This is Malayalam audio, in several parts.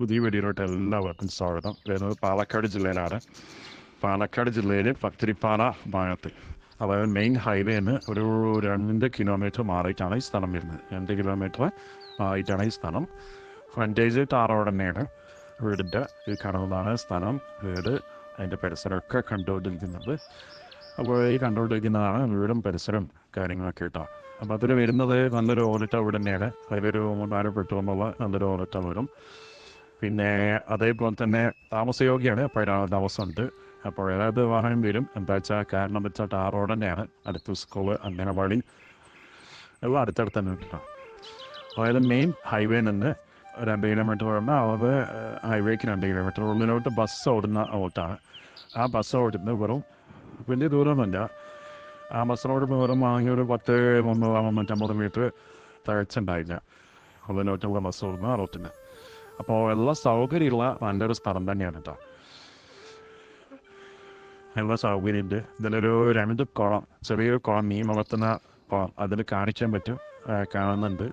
പുതിയ വീഡിയോയിലോട്ട് എല്ലാവർക്കും സ്വാഗതം. വരുന്നത് പാലക്കാട് ജില്ലയിലാണ്. പാലക്കാട് ജില്ലയിൽ പത്തിരിപ്പാല ഭാഗത്ത് അതായത് മെയിൻ ഹൈവേന്ന് ഒരു രണ്ട് കിലോമീറ്റർ മാറിയിട്ടാണ് ഈ സ്ഥലം വരുന്നത്. രണ്ട് കിലോമീറ്റർ ആയിട്ടാണ് ഈ സ്ഥലം. ഫ്രണ്ടേജ് ടാറോട് തന്നെയാണ് വീടിന്റെ ഈ കാണുന്നതാണ് സ്ഥലം. വീട് അതിന്റെ പരിസരമൊക്കെ കണ്ടുകൊണ്ടിരിക്കുന്നത്. അപ്പോൾ ഈ കണ്ടുകൊണ്ടിരിക്കുന്നതാണ് വീടും പരിസരം കാര്യങ്ങളൊക്കെ കേട്ടോ. അപ്പോൾ അതിൽ വരുന്നത് നല്ലൊരു ഓലറ്റ വീട് തന്നെയാണ്. അതിലൊരു മൂന്നാൽ പെട്ടുകൊണ്ടുള്ള നല്ലൊരു ഓലറ്റ വരും പിന്നെ അതേപോലെ തന്നെ താമസയോഗ്യമാണ് പതിനാറ് ദിവസമുണ്ട്. അപ്പോൾ ഏതായത് വാഹനം വരും. എന്താ വെച്ചാൽ കാരണം വെച്ചാൽ ടാർ റോഡ് തന്നെയാണ് അടുത്ത സ്കൂൾ അംഗനവാടി എല്ലാം അടുത്തടുത്ത് തന്നെ കിട്ടണം അതായത് മെയിൻ ഹൈവേ നിന്ന് രണ്ട് കിലോമീറ്റർ ഓടുന്ന അത് ഹൈവേക്ക് രണ്ട് കിലോമീറ്റർ ഉള്ളിലോട്ട് ബസ് ഓടുന്ന ഓട്ടാണ് ആ ബസ് ഓടുന്നത് വെറും വലിയ ദൂരമൊന്നുമില്ല. ആ ബസ് റോഡ് വെറും വാങ്ങി ഒരു പത്ത് മുന്നൂറ് മുന്നൂറ്റമ്പത് മീറ്റർ തഴച്ചുണ്ടായില്ല ഉള്ളിലോട്ടുള്ള ബസ് ഓടുന്ന റോട്ടിന്. അപ്പോൾ എല്ലാ സൗകര്യമുള്ള നല്ലൊരു സ്ഥലം തന്നെയാണ് കേട്ടോ എല്ലാ സൗകര്യമുണ്ട് ഇതിലൊരു രണ്ട് കുളം ചെറിയൊരു കുളം മീൻ വളർത്തുന്ന കുളം. അതിൽ കാണിക്കാൻ പറ്റും. കാണുന്നുണ്ട്.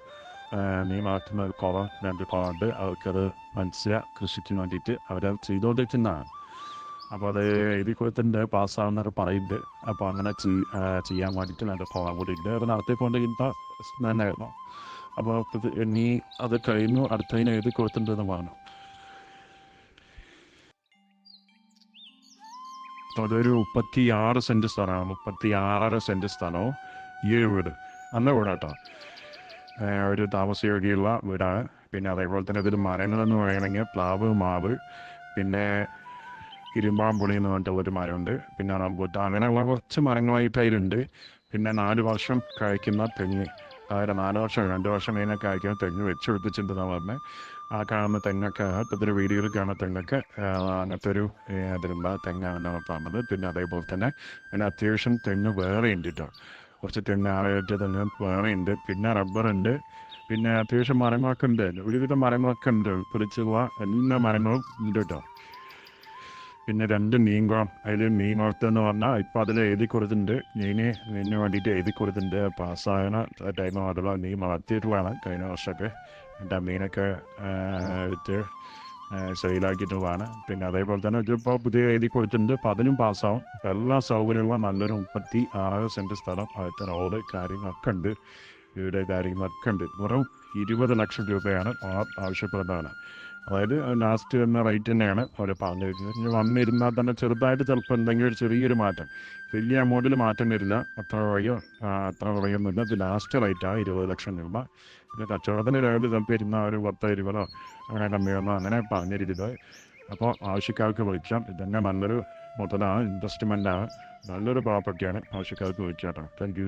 മീൻ വളർത്തുന്ന ഒരു കുളം രണ്ട് കുളമുണ്ട് അവർക്കത് മത്സ്യ കൃഷിക്ക് വേണ്ടിയിട്ട് അവരത് ചെയ്തുകൊണ്ടിരിക്കുന്നതാണ്. അപ്പോൾ അത് എഴുതി കൊടുത്തിട്ടുണ്ട് പാസ്സാവുന്നവർ പറയുന്നുണ്ട്. അപ്പോൾ അങ്ങനെ ചെയ്യാൻ വേണ്ടിയിട്ട് നല്ല കുളം കൂടി ഉണ്ട്. അവർ നടത്തിക്കൊണ്ടിരിക്കുന്ന തന്നെയായിരുന്നു അപ്പോൾ നീ അത് കഴിഞ്ഞു അടുത്തതിന് എഴുതി അപ്പോൾ അതൊരു മുപ്പത്തി ആറ് സെന്റ് സ്ഥലമാണ്. മുപ്പത്തി ആറര സെന്റ് സ്ഥലവും ഒരു വീട്. അന്ന വീടാട്ടോ കേട്ടോ. ഒരു താമസയോഗ്യമുള്ള വീടാണ്. പിന്നെ അതേപോലെ തന്നെ ഇതിൽ മരങ്ങളെന്ന് പറയണമെങ്കിൽ പ്ലാവ് മാവ് പിന്നെ ഇരുമ്പാമ്പുളി എന്ന് പറഞ്ഞിട്ടുള്ള ഒരു മരമുണ്ട്. പിന്നെ റംബൂട്ടാൻ അങ്ങനെയുള്ള കുറച്ച് മരങ്ങളായിട്ട് അതിലുണ്ട്. പിന്നെ നാല് വർഷം കഴിക്കുന്ന തെങ്ങ്. അതായത് നാല് വർഷം രണ്ട് വർഷം കഴിഞ്ഞൊക്കെ ആയിരിക്കും തെങ്ങ് വെച്ച് പിടിപ്പിച്ചിട്ടുണ്ടെന്നാണ് പറഞ്ഞത് ആ കാണുന്ന തെങ്ങൊക്കെ ഇപ്പോഴത്തെ വീഡിയോയിൽ കാണുന്ന തെങ്ങൊക്കെ അങ്ങനത്തെ ഒരു അതിലുള്ള അതിലുള്ള തെങ്ങാണെന്നാണ് പറഞ്ഞത്. പിന്നെ അതേപോലെ തന്നെ പിന്നെ അത്യാവശ്യം തെങ്ങ് വേറെ ഉണ്ട് കേട്ടോ കുറച്ച് തെങ്ങ് ആറായിട്ട് തെങ്ങ് വേറെ ഉണ്ട്. പിന്നെ റബ്ബറുണ്ട് പിന്നെ അത്യാവശ്യം മരങ്ങളൊക്കെ ഉണ്ട്. ഒരുവിധം മരങ്ങളൊക്കെ ഉണ്ട്. പിടിച്ചുള്ള എല്ലാ മരങ്ങളും ഉണ്ട് കേട്ടോ പിന്നെ രണ്ട് മീൻ കുളം അതിൽ മീൻ വളർത്തുക പറഞ്ഞാൽ ഇപ്പം അതിൽ എഴുതി കൊടുത്തിട്ടുണ്ട്. മീന് മീനിന് വേണ്ടിയിട്ട് എഴുതി കൊടുത്തിട്ടുണ്ട്. പാസ്സാകണ ടൈം അതുള്ള മീൻ വളർത്തിയിട്ട് വേണം കഴിഞ്ഞ വർഷമൊക്കെ. എന്റെ മീനൊക്കെ എടുത്ത് സെയിലാക്കിയിട്ട് വേണം. പിന്നെ അതേപോലെ തന്നെ ഇപ്പോൾ പുതിയ എഴുതി കൊടുത്തിട്ടുണ്ട്. അപ്പം അതിനും പാസ്സാവും. എല്ലാ സൗകര്യമുള്ള നല്ലൊരു മുപ്പത്തി ആറ് സെന്റ് സ്ഥലം. അടുത്ത റോഡ് കാര്യങ്ങളൊക്കെ ഉണ്ട്. വീട് കാര്യങ്ങളൊക്കെ ഉണ്ട്. വെറും ഇരുപത് ലക്ഷം രൂപയാണ് ആവശ്യപ്പെടുന്നതാണ്. അതായത് ലാസ്റ്റ് എന്ന റേറ്റ് തന്നെയാണ്. അവർ പറഞ്ഞിരിക്കുന്നത് ഇനി വന്നിരുന്നാൽ തന്നെ ചെറുതായിട്ട് ചിലപ്പോൾ എന്തെങ്കിലും ഒരു ചെറിയൊരു മാറ്റം. വലിയ എമൗണ്ടിൽ മാറ്റം വരില്ല. അത്ര വഴിയോ അത്ര വഴിയൊന്നുമില്ല ഇത് ലാസ്റ്റ് റേറ്റാണ് ഇരുപത് ലക്ഷം രൂപ. പിന്നെ കച്ചവടത്തിന് രാവിലെ ചിലപ്പോൾ ഇരുന്ന ഒരു പത്ത് ഇരുപതോ അങ്ങനെ കമ്മിയൊന്നോ അങ്ങനെ പറഞ്ഞിരുന്നത് അപ്പോൾ ആവശ്യക്കാർക്ക് വിളിക്കാം. ഇതന്നെ നല്ലൊരു മുതലാണ് ഇൻവെസ്റ്റ്മെന്റാണ് നല്ലൊരു പ്രോപ്പർട്ടിയാണ് ആവശ്യക്കാർക്ക് വിളിക്കാം കേട്ടോ. Thank you